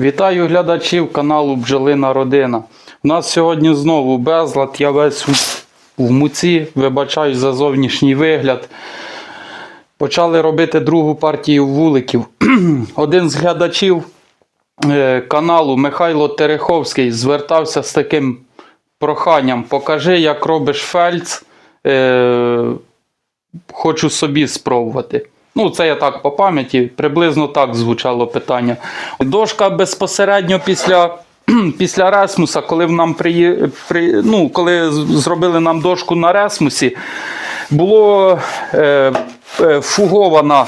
Вітаю глядачів каналу Бджолина Родина. У нас сьогодні знову безлад, я весь в муці, вибачаю за зовнішній вигляд. Почали робити другу партію вуликів. Один з глядачів е, каналу Михайло Тереховський звертався з таким проханням: покажи, як робиш фельдс. Е, хочу собі спробувати. Ну, це я так по пам'яті, приблизно так звучало питання. Дошка безпосередньо після, після Ресмуса, коли нам приї... при... ну, коли зробили нам дошку на Ресмусі, було е, е, фугована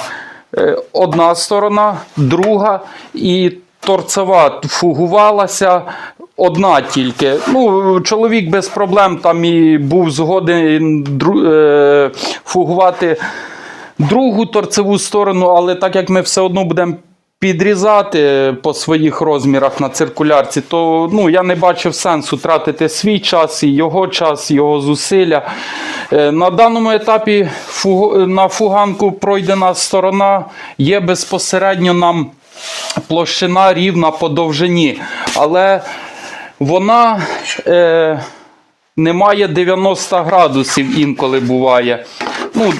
е, одна сторона, друга, і торцева фугувалася одна тільки. Ну, чоловік без проблем там і був згоден е, фугувати другу торцеву сторону, але так як ми все одно будемо підрізати по своїх розмірах на циркулярці, то ну, я не бачив сенсу тратити свій час і його час, його зусилля. Е, На даному етапі на фуганку пройдена сторона є безпосередньо нам площина рівна по довжині, але вона е, не має 90 градусів інколи буває. Ну,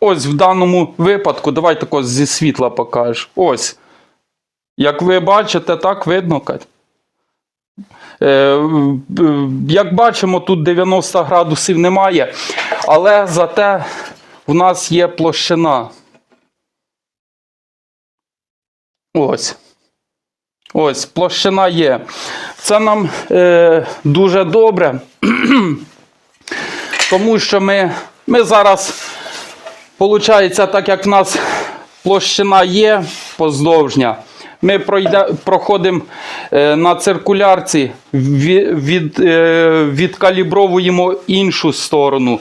ось в даному випадку, давай тако зі світла покажеш. Ось. Як ви бачите, так видно, е, як бачимо, тут 90 градусів немає, але зате в нас є площина. Ось. Ось, площина є. Це нам е, дуже добре, тому що ми, ми зараз, виходить, так як в нас площина є поздовжня, ми пройде, проходимо е, на циркулярці, від, е, відкалібровуємо іншу сторону.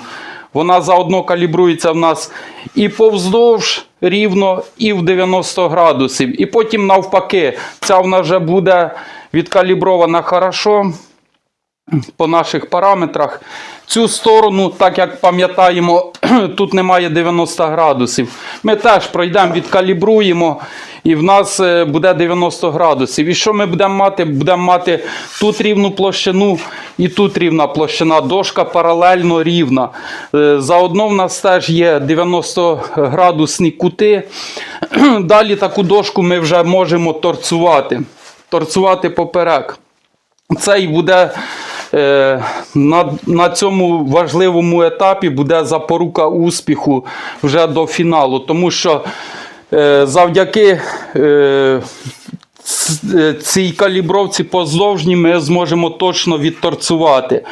Вона заодно калібрується в нас і повздовж рівно, і в 90 градусів. І потім навпаки, ця в нас вже буде відкалібрована хорошо по наших параметрах. Цю сторону, так як пам'ятаємо, тут немає 90 градусів. Ми теж пройдемо, відкалібруємо, і в нас е, буде 90 градусів. І що ми будемо мати? Будемо мати тут рівну площину і тут рівна площина. Дошка паралельно рівна. Е, Заодно в нас теж є 90 градусні кути. Далі таку дошку ми вже можемо торцувати. Торцувати поперек. Це і буде на, на цьому важливому етапі буде запорука успіху вже до фіналу. Тому що е, завдяки е, е, цій калібровці поздовжній ми зможемо точно відторцувати.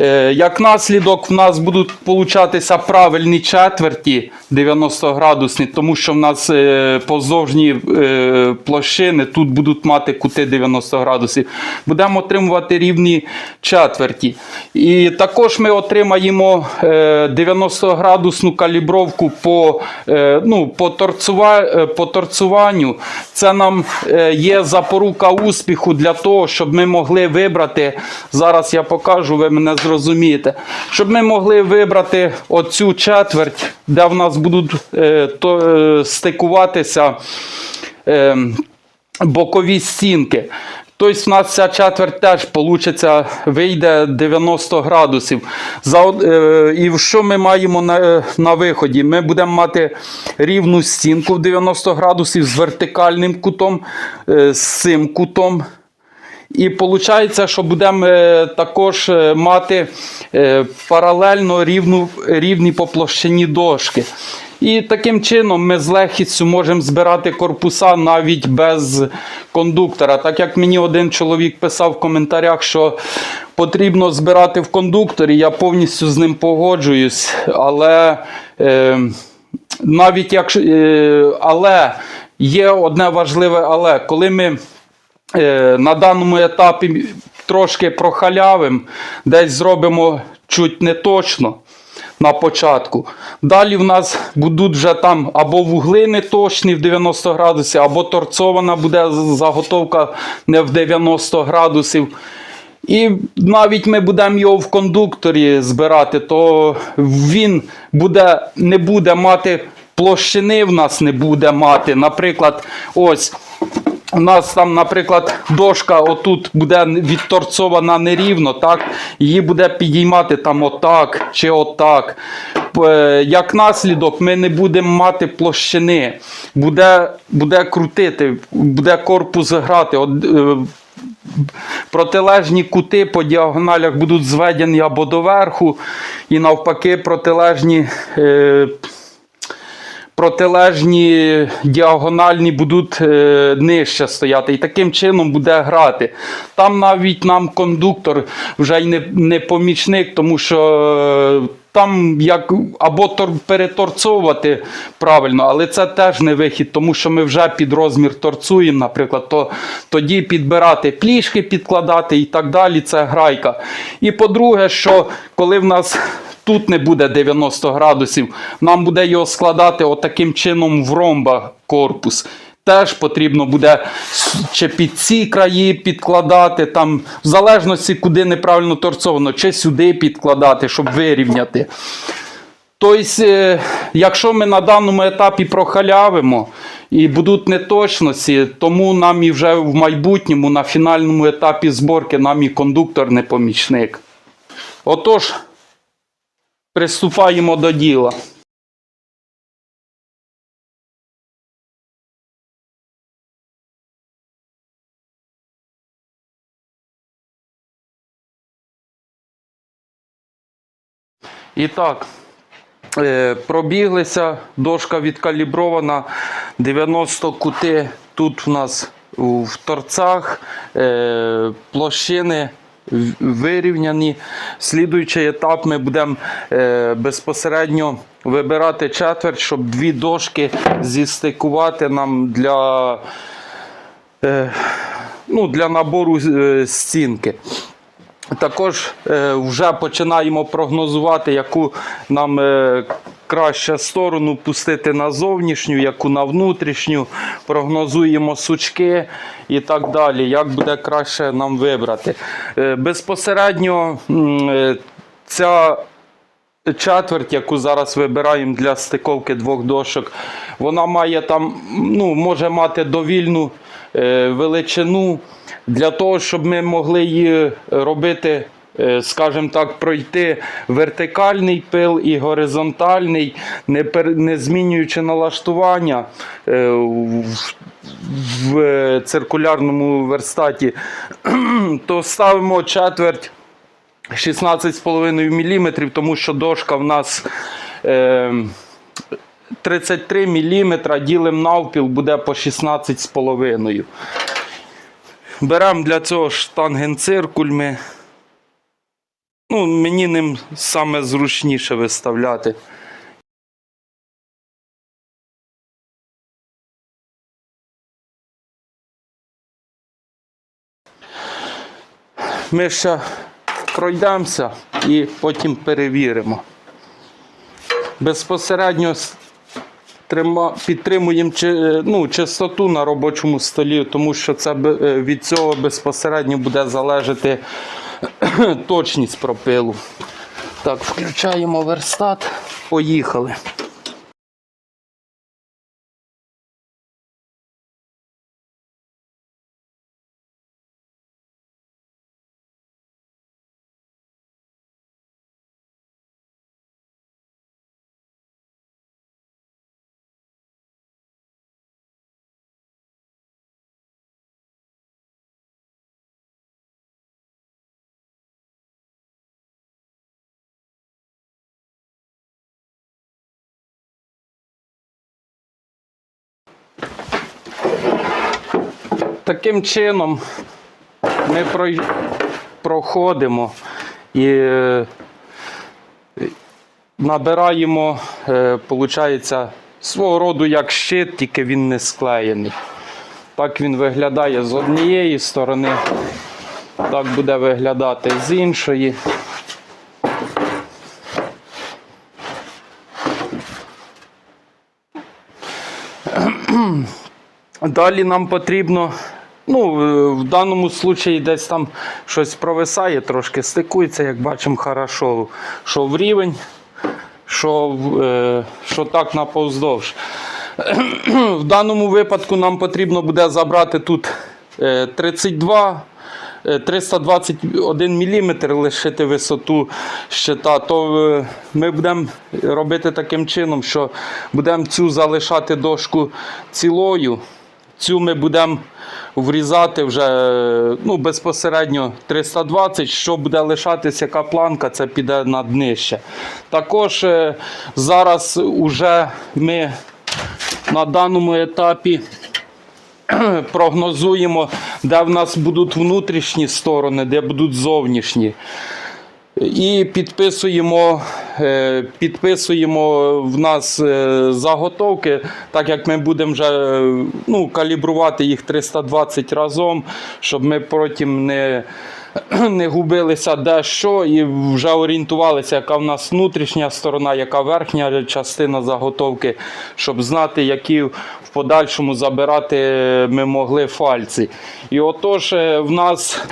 Е, Як наслідок, в нас будуть получатися правильні четверті 90 градусні, тому що в нас е, поздовжні е, площини тут будуть мати кути 90 градусів. Будемо отримувати рівні четверті. І також ми отримаємо е, 90 градусну калібровку по, е, ну, по, е, торцуванню. Це нам е, є запорука успіху для того, щоб ми могли вибрати. Зараз я покажу, ви мене зрозумієте. Щоб ми могли вибрати оцю четверть, де в нас будуть е, то, е, стикуватися е, бокові стінки. Тобто в нас ця четверть теж получиться, вийде 90 градусів. За, е, і що ми маємо на, е, на виході? Ми будемо мати рівну стінку в 90 градусів з вертикальним кутом, е, з цим кутом. І виходить, що будемо е, також е, мати паралельно рівну, рівні по площині дошки. І таким чином ми з легкістю можемо збирати корпуса навіть без кондуктора. Так як мені один чоловік писав в коментарях, що потрібно збирати в кондукторі, я повністю з ним погоджуюсь. Але е, навіть якщо е, але є одне важливе але, коли ми е, на даному етапі трошки прохалявим, десь зробимо чуть не точно на початку. Далі в нас будуть вже там або вугли не точні в 90 градусів, або торцована буде заготовка не в 90 градусів. І навіть ми будемо його в кондукторі збирати, то він буде, не буде мати площини в нас не буде мати. Наприклад, ось у нас там, наприклад, дошка отут буде відторцована нерівно, так? Її буде підіймати там отак чи отак. Як наслідок, ми не будемо мати площини. Буде, буде крутити, буде корпус грати. Е, протилежні кути по діагоналях будуть зведені або доверху, і навпаки, протилежні. Е, протилежні діагональні будуть е, нижче стояти. І таким чином буде грати. Там навіть нам кондуктор вже й не, не помічник, тому що е, там як або тор, переторцовувати правильно, але це теж не вихід, тому що ми вже під розмір торцуємо, наприклад, то тоді підбирати плішки, підкладати і так далі. Це грайка. І по-друге, що коли в нас тут не буде 90 градусів, нам буде його складати отаким чином в ромба корпус. Теж потрібно буде чи під ці краї підкладати, там, в залежності, куди неправильно торцовано, чи сюди підкладати, щоб вирівняти. Тобто, якщо ми на даному етапі прохалявимо і будуть неточності, тому нам і вже в майбутньому на фінальному етапі зборки нам і кондуктор не помічник. Отож, приступаємо до діла. І так, е, пробіглися, дошка відкалібрована, 90 кути. Тут у нас в торцах е, площини вирівняні. Слідуючий етап ми будемо е, безпосередньо вибирати четверть, щоб дві дошки зістикувати нам для, ну, для набору стінки. Також е, вже починаємо прогнозувати, яку нам е, краще сторону пустити на зовнішню, яку на внутрішню. Прогнозуємо сучки і так далі. Як буде краще нам вибрати. Е, безпосередньо ця четверть, яку зараз вибираємо для стиковки двох дошок, вона має там, ну, може мати довільну величину для того, щоб ми могли її робити. е, Скажімо так, пройти вертикальний пил і горизонтальний, не, не змінюючи налаштування е, в, е, циркулярному верстаті, то ставимо четверть 16,5 мм, тому що дошка в нас е, 33 мм, ділимо навпіл, буде по 16,5. Беремо для цього штангенциркуль ми. Ну, мені ним саме зручніше виставляти. Ми ще пройдемося і потім перевіримо. Безпосередньо підтримуємо ну, чистоту на робочому столі, тому що це е, від цього безпосередньо буде залежати точність пропилу. Так, включаємо верстат. Поїхали. Таким чином ми проходимо і е, набираємо, е, получається, свого роду як щит, тільки він не склеєний. Так він виглядає з однієї сторони, так буде виглядати з іншої. Далі нам потрібно, ну, е, в даному случаї десь там щось провисає, трошки стикується, як бачимо, хорошо, що в рівень, що, е, що так на повздовж. В даному випадку нам потрібно буде забрати тут е, 32, е, 321 мм лишити висоту щита, то е, ми будемо робити таким чином, що будемо цю залишати дошку цілою. Цю ми будемо врізати вже е, ну, безпосередньо 320. Що буде лишатись, яка планка, це піде на днище. Також е, зараз уже ми на даному етапі прогнозуємо, де в нас будуть внутрішні сторони, де будуть зовнішні. І підписуємо, е, підписуємо в нас е, заготовки, так як ми будемо вже е, ну, калібрувати їх 320 разом, щоб ми потім не, не губилися де що і вже орієнтувалися, яка в нас внутрішня сторона, яка верхня частина заготовки, щоб знати, які в подальшому забирати ми могли фальці. І отож, е, в нас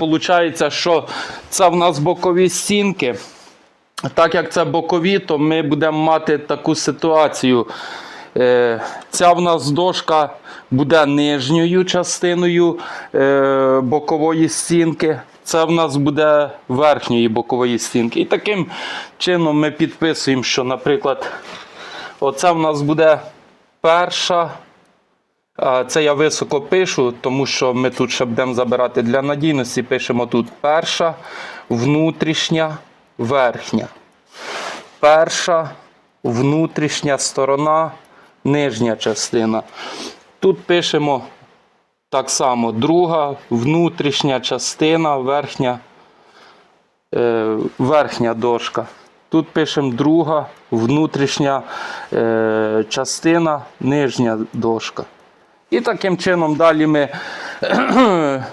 виходить, що це в нас бокові стінки. Так як це бокові, то ми будемо мати таку ситуацію. Е, Ця в нас дошка буде нижньою частиною е, бокової стінки. Це в нас буде верхньої бокової стінки. І таким чином ми підписуємо, що, наприклад, оце в нас буде перша. Це я високо пишу, тому що ми тут ще будемо забирати для надійності. Пишемо тут перша, внутрішня, верхня. Перша, внутрішня сторона, нижня частина. Тут пишемо так само друга, внутрішня частина, верхня, е, верхня дошка. Тут пишемо друга, внутрішня е, частина, нижня дошка. І таким чином далі ми, е,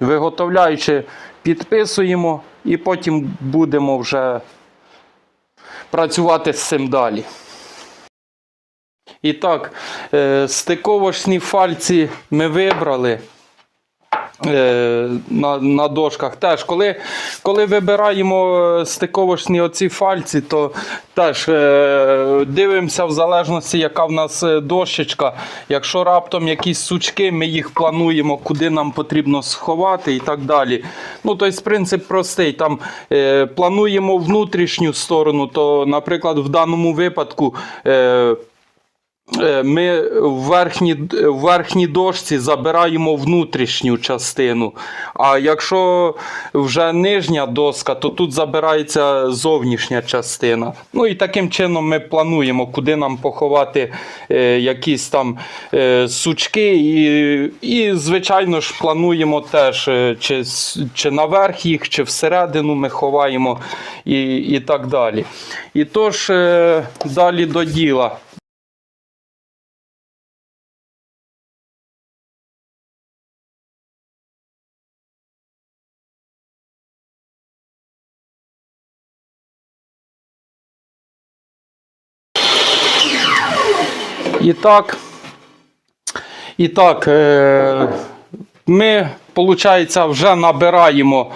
виготовляючи, підписуємо і потім будемо вже працювати з цим далі. І так, е, стиковочні фальці ми вибрали е, на, на дошках. Теж, коли, коли вибираємо е, стиковочні оці фальці, то теж дивимося в залежності, яка в нас дощечка. Якщо раптом якісь сучки, ми їх плануємо, куди нам потрібно сховати і так далі. Ну, тобто, принцип простий. Там плануємо внутрішню сторону, то, наприклад, в даному випадку. Е, Ми в верхній, в верхній дошці забираємо внутрішню частину. А якщо вже нижня доска, то тут забирається зовнішня частина. Ну і таким чином ми плануємо, куди нам поховати е, якісь там е, сучки. І, і, звичайно ж, плануємо теж, е, чи, чи наверх їх, чи всередину ми ховаємо і, і так далі. І тож, е, далі до діла. І так, і так, е, ми, виходить, вже набираємо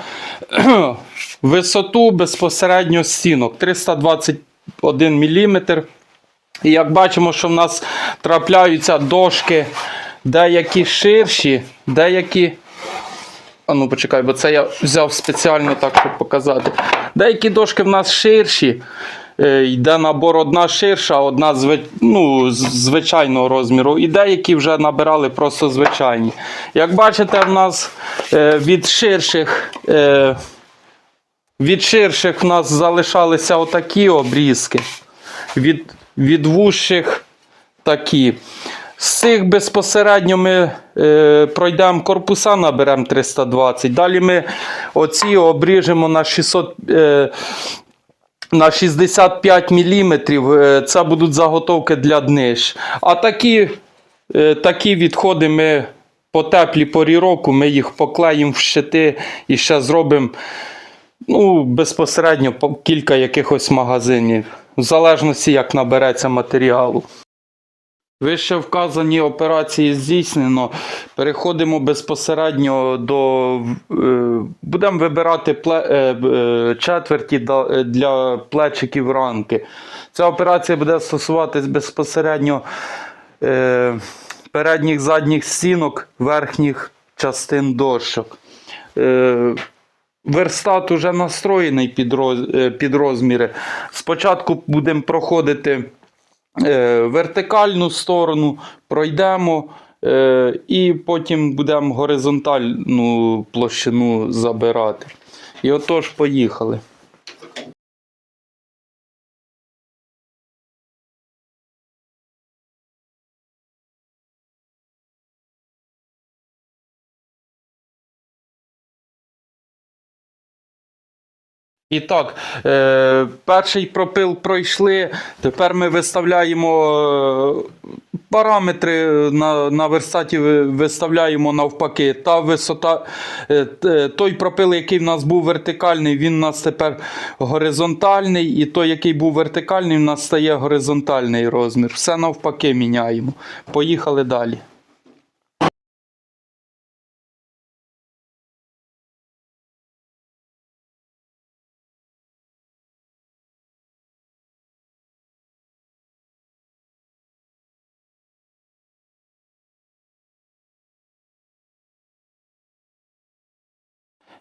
висоту безпосередньо стінок 321 мм. І як бачимо, що в нас трапляються дошки деякі ширші, деякі. А ну почекай, бо це я взяв спеціально так, щоб показати. Деякі дошки в нас ширші. Е, Йде набор одна ширша, одна зви... ну, звичайного розміру. І деякі вже набирали просто звичайні. Як бачите, в нас е, від ширших. Е, від ширших в нас залишалися отакі обрізки. Від, від вущих такі. З цих безпосередньо ми е, пройдемо корпуса, наберемо 320. Далі ми оці обріжемо на 600. Е, на 65 мм це будуть заготовки для днищ. А такі, е, такі відходи ми по теплій порі року ми їх поклеїмо в щити і ще зробимо ну, безпосередньо кілька якихось магазинів, в залежності, як набереться матеріалу. Вище вказані операції здійснено. Переходимо безпосередньо до. е, Будемо вибирати е, е, четверті для плечиків ранки. Ця операція буде стосуватись безпосередньо передніх задніх стінок, верхніх частин дощок. Верстат уже настроєний під, роз, під розміри. Спочатку будемо проходити вертикальну сторону, пройдемо е, і потім будемо горизонтальну площину забирати. І отож, поїхали. І так, е, перший пропил пройшли. Тепер ми виставляємо е, параметри на, на верстаті виставляємо навпаки. Та висота, е, той пропил, який в нас був вертикальний, він у нас тепер горизонтальний. І той, який був вертикальний, в нас стає горизонтальний розмір. Все навпаки міняємо. Поїхали далі.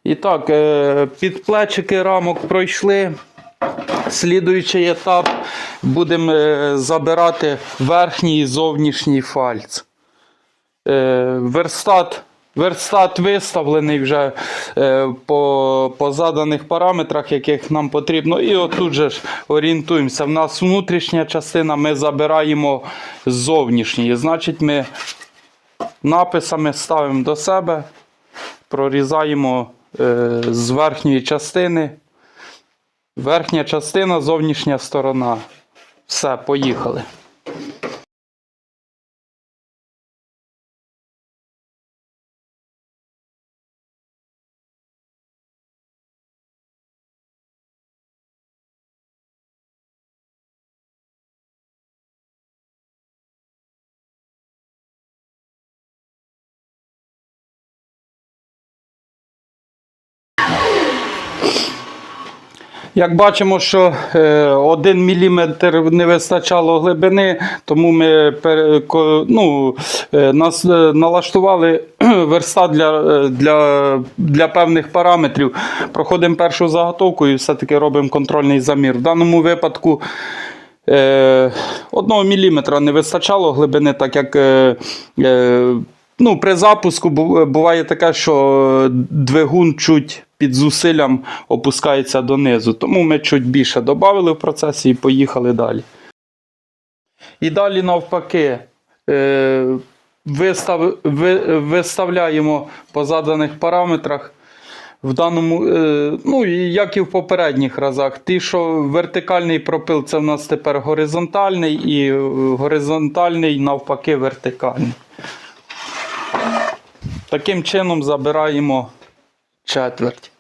І так, е, під плечики рамок пройшли. Слідуючий етап будемо е, забирати верхній і зовнішній фальц. Е, Верстат, верстат виставлений вже по, по заданих параметрах, яких нам потрібно. І отут же ж орієнтуємося. В нас внутрішня частина ми забираємо з зовнішньої. Значить, ми написами ставимо до себе, прорізаємо з верхньої частини. Верхня частина, зовнішня сторона. Все, поїхали. Як бачимо, що е, 1 мм не вистачало глибини, тому ми ну, е, нас, е, налаштували верста для, е, для, для певних параметрів. Проходимо першу заготовку і все-таки робимо контрольний замір. В даному випадку е, 1 мм не вистачало глибини, так як е, е, ну, при запуску буває таке, що двигун чуть під зусиллям опускається донизу. Тому ми чуть більше додали в процесі і поїхали далі. І далі навпаки. Е, вистав, ви, виставляємо по заданих параметрах. В даному, е, ну як і в попередніх разах, ті, що вертикальний пропил, це в нас тепер горизонтальний, і горизонтальний навпаки вертикальний. Таким чином забираємо четверть.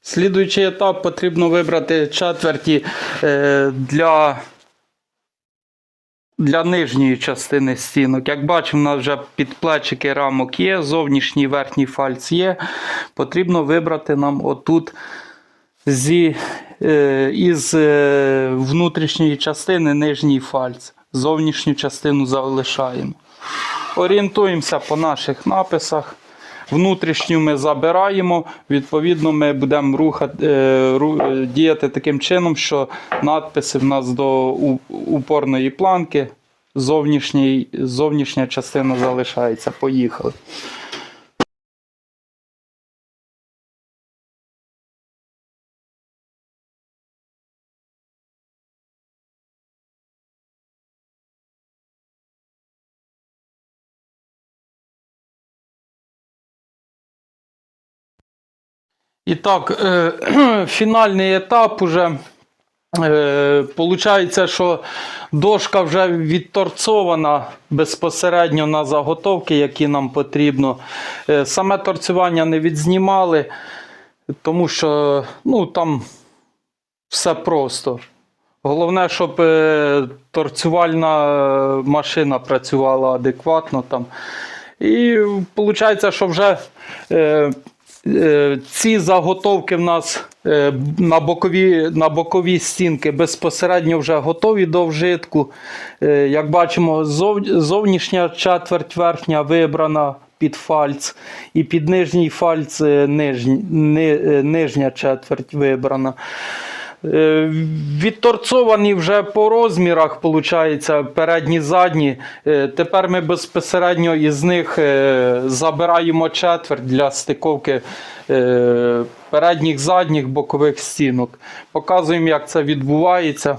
Слідуючий етап потрібно вибрати четверті е, для, для нижньої частини стінок. Як бачимо, у нас вже підплечики рамок є, зовнішній верхній фальц є. Потрібно вибрати нам отут зі, е, із е, внутрішньої частини нижній фальц. Зовнішню частину залишаємо. Орієнтуємося по наших написах. Внутрішню ми забираємо, відповідно, ми будемо рухати, е, діяти таким чином, що надписи в нас до упорної планки, зовнішня частина залишається. Поїхали. І так, е, фінальний етап уже Е, Получається, що дошка вже відторцована безпосередньо на заготовки, які нам потрібно. Е, Саме торцювання не відзнімали, тому що ну, там все просто. Головне, щоб е, торцювальна машина працювала адекватно там. І виходить, що вже е, ці заготовки в нас е, на бокові, на бокові стінки безпосередньо вже готові до вжитку. Е, як бачимо, зов, зовнішня четверть верхня вибрана під фальц, і під нижній фальц е, е, нижня четверть вибрана. Е, Відторцовані вже по розмірах, виходить, передні задні. Е, Тепер ми безпосередньо із них е, забираємо четверть для стиковки передніх, задніх бокових стінок. Показуємо, як це відбувається.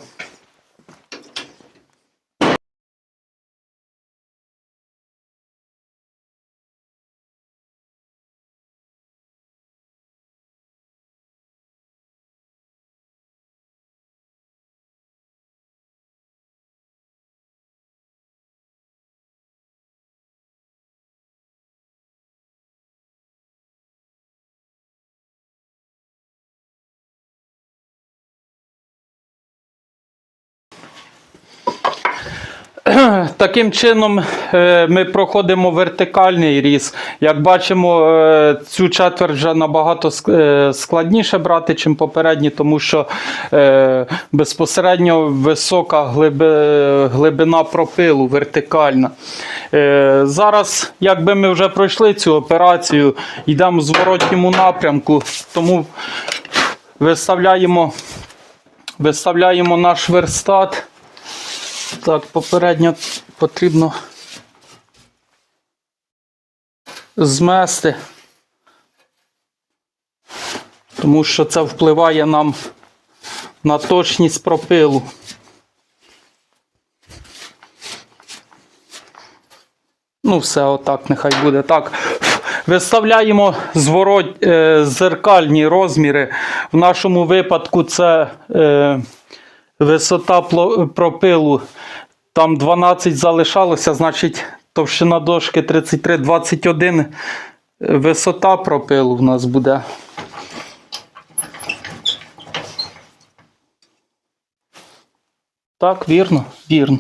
Таким чином е, ми проходимо вертикальний різ. Як бачимо, е, цю четверть вже набагато е, складніше брати, чим попередні, тому що безпосередньо висока глибина пропилу вертикальна. Зараз, якби ми вже пройшли цю операцію, йдемо в зворотньому напрямку, тому виставляємо, виставляємо наш верстат. Так, попередньо потрібно змести, тому що це впливає нам на точність пропилу. Ну, все, отак, нехай буде так. Виставляємо зворот, е, зеркальні розміри. В нашому випадку це е, висота пропилу. Там 12 залишалося, значить товщина дошки 33-21. Висота пропилу в нас буде. Так, вірно, вірно.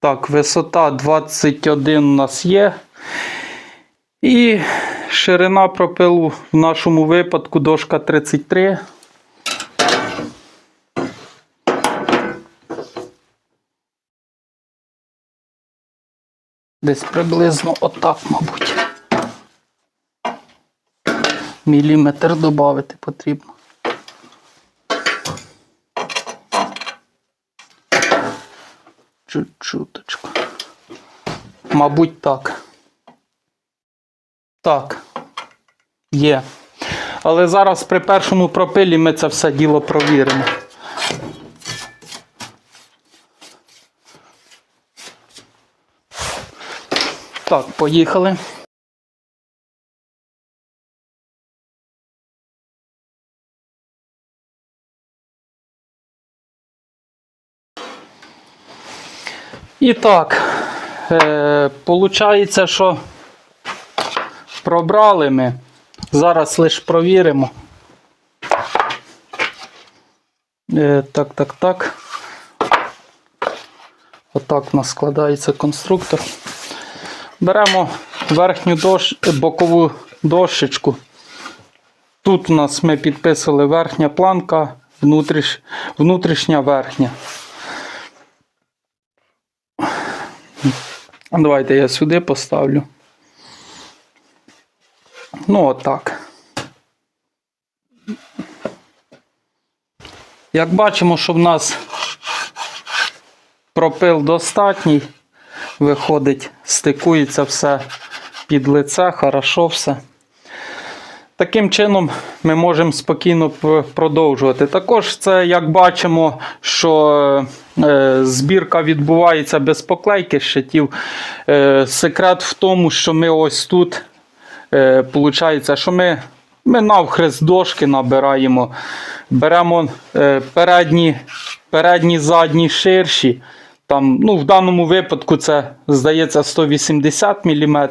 Так, висота 21 у нас є. І ширина пропилу в нашому випадку дошка 33. Десь приблизно отак, мабуть. Міліметр додати потрібно. Чуть-чуточку. Мабуть, так. Так. Є. Але зараз при першому пропилі ми це все діло провіримо. Так, поїхали. І так, е, получається, що пробрали ми. Зараз лише провіримо. Е, так, так, так. Отак у нас складається конструктор. Беремо верхню дош... бокову дощечку. Тут у нас ми підписали верхня планка, внутріш... внутрішня верхня. Давайте я сюди поставлю. Ну, отак. Як бачимо, що в нас пропил достатній, виходить, стикується все під лице, хорошо все. Таким чином ми можемо спокійно продовжувати. Також це, як бачимо, що е, збірка відбувається без поклейки щитів. Е, секрет в тому, що ми ось тут е, получається, що ми, ми навхрест дошки набираємо, беремо е, передні, передні, задні ширші. Там, ну, в даному випадку це здається 180 мм.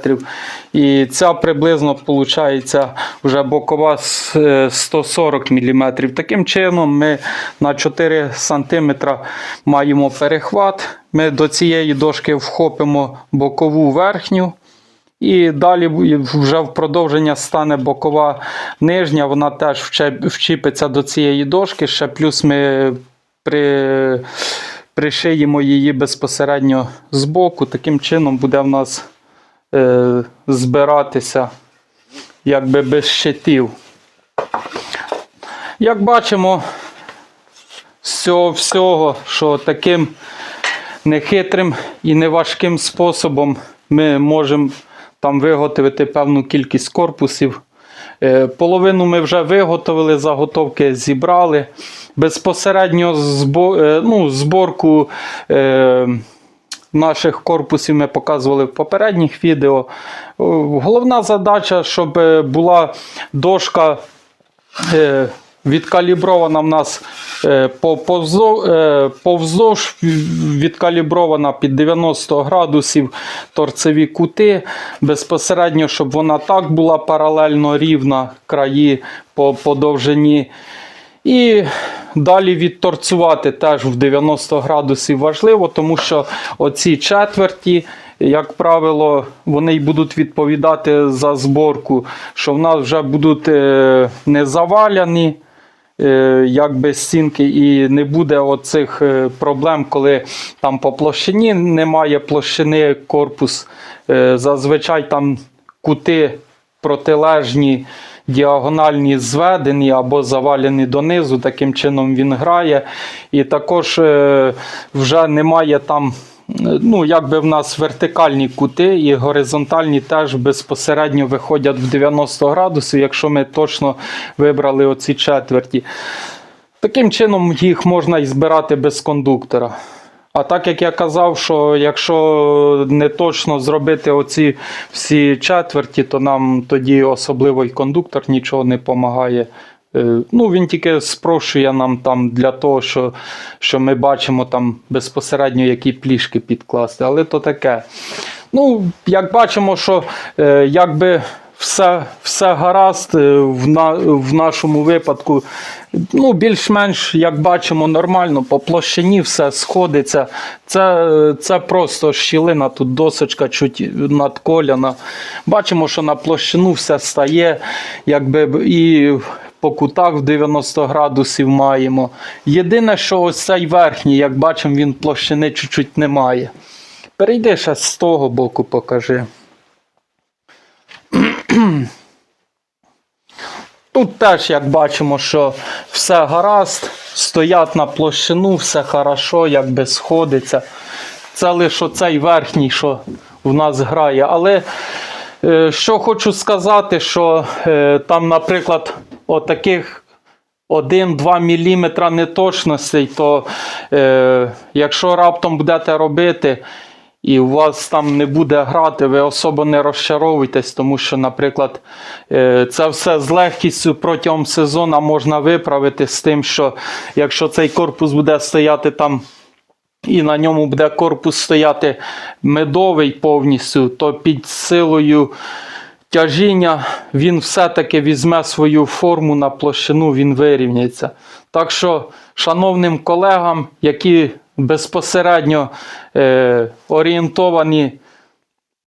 І ця приблизно виходить вже бокова е, 140 мм. Таким чином ми на 4 см маємо перехват. Ми до цієї дошки вхопимо бокову верхню. І далі вже в продовження стане бокова нижня, вона теж вчіпиться до цієї дошки. Ще плюс ми при, пришиємо її безпосередньо з боку. Таким чином буде в нас е, збиратися якби без щитів. Як бачимо, з цього всього, що таким нехитрим і неважким способом ми можемо там виготовити певну кількість корпусів. Е, Половину ми вже виготовили, заготовки зібрали. Безпосередньо е, ну, зборку е, наших корпусів ми показували в попередніх відео. Головна задача, щоб була дошка відкалібрована в нас е, по- повздо- е, повздовж відкалібрована під 90 градусів торцеві кути. Безпосередньо, щоб вона так була паралельно рівна краї по, по довжині. І далі відторцювати теж в 90 градусів важливо, тому що оці четверті, як правило, вони й будуть відповідати за зборку, що в нас вже будуть е, не заваляні. Е, Якби стінки, і не буде оцих е, проблем, коли там по площині немає площини корпус. Е, Зазвичай там кути протилежні, діагональні зведені або завалені донизу, таким чином він грає. І також вже немає там. Ну, якби в нас вертикальні кути і горизонтальні теж безпосередньо виходять в 90 градусів, якщо ми точно вибрали оці четверті. Таким чином їх можна і збирати без кондуктора. А так як я казав, що якщо не точно зробити оці всі четверті, то нам тоді особливо і кондуктор нічого не допомагає. Ну, він тільки спрощує нам там для того, що, що ми бачимо там безпосередньо, які плішки підкласти. Але то таке. Ну, як бачимо, що е, якби все, все гаразд е, в, на, в нашому випадку. Ну, більш-менш, як бачимо, нормально, по площині все сходиться. Це, е, це просто щілина, тут досочка чуть надколяна. Бачимо, що на площину все стає, якби і по кутах в 90 градусів маємо. Єдине, що ось цей верхній, як бачимо, він площини чуть-чуть не має. Перейди ще з того боку, покажи. Тут теж, як бачимо, що все гаразд, стоять на площину, все хорошо, якби сходиться. Це лише оцей верхній, що в нас грає. Але що хочу сказати, що е, там, наприклад, отаких 1-2 мм неточностей, то е, якщо раптом будете робити, і у вас там не буде грати, ви особо не розчаровуйтесь, тому що, наприклад, е, це все з легкістю протягом сезону можна виправити з тим, що якщо цей корпус буде стояти там. І на ньому буде корпус стояти медовий повністю, то під силою тяжіння він все-таки візьме свою форму на площину, він вирівняється. Так що, шановним колегам, які безпосередньо е, орієнтовані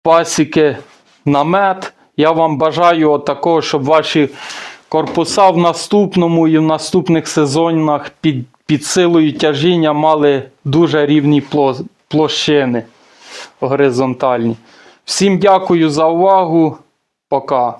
пасіки на мед, я вам бажаю такого, щоб ваші корпуса в наступному і в наступних сезонах під, під силою тяжіння мали дуже рівні площини горизонтальні. Всім дякую за увагу. Пока.